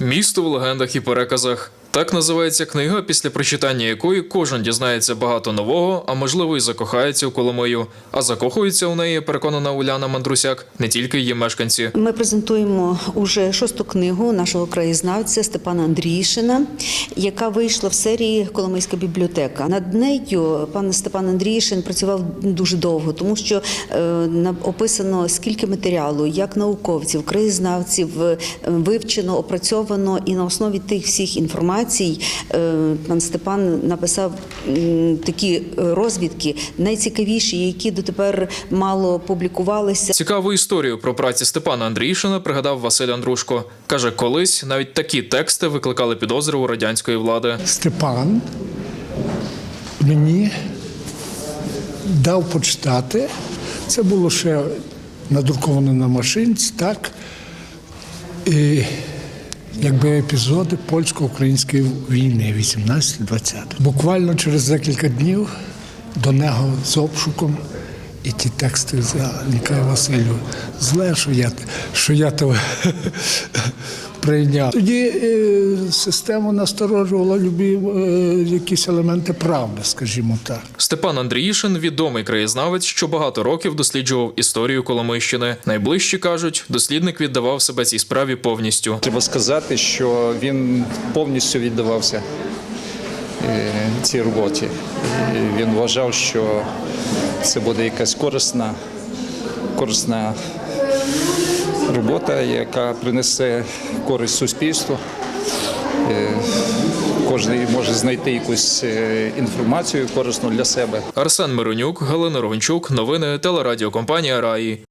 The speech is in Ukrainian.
Місто в легендах і переказах. Так називається книга, після прочитання якої кожен дізнається багато нового, а можливо й закохається у Коломию. А закохуються у неї, переконана Уляна Мандрусяк, не тільки її мешканці. Ми презентуємо уже шосту книгу нашого краєзнавця Степана Андрійшина, яка вийшла в серії Коломийська бібліотека. Над нею пан Степан Андрійшин працював дуже довго, тому що е, описано скільки матеріалу, як науковців, краєзнавців е, вивчено, опрацьовано, і на основі тих всіх інформацій е, пан Степан написав такі розвідки, найцікавіші, які дотепер мало публікувалися. Цікаву історію про праці Степана Андрійшина пригадав Василь Андрушко. Каже, колись навіть такі тексти викликали підозри у радянської влади. Степан мені дав почитати. Це було ще надруковано на машинці, так. І якби епізоди польсько-української війни 18-20. Буквально через декілька днів до нього з обшуком. І ті тексти за Ніколай Василю, зле, що я, що я то прийняв. Тоді е, систему насторожувала любі е, якісь елементи правди, скажімо так. Степан Андріїшин відомий краєзнавець, що багато років досліджував історію Коломийщини. Найближчі кажуть, дослідник віддавав себе цій справі повністю. Треба сказати, що він повністю віддавався е, цій роботі. І він вважав, що це буде якась корисна, корисна робота, яка принесе користь суспільству. Е, Кожен може знайти якусь е, інформацію корисну для себе. Арсен Миронюк, Галина Рогончук, новини телерадіокомпанія Раї.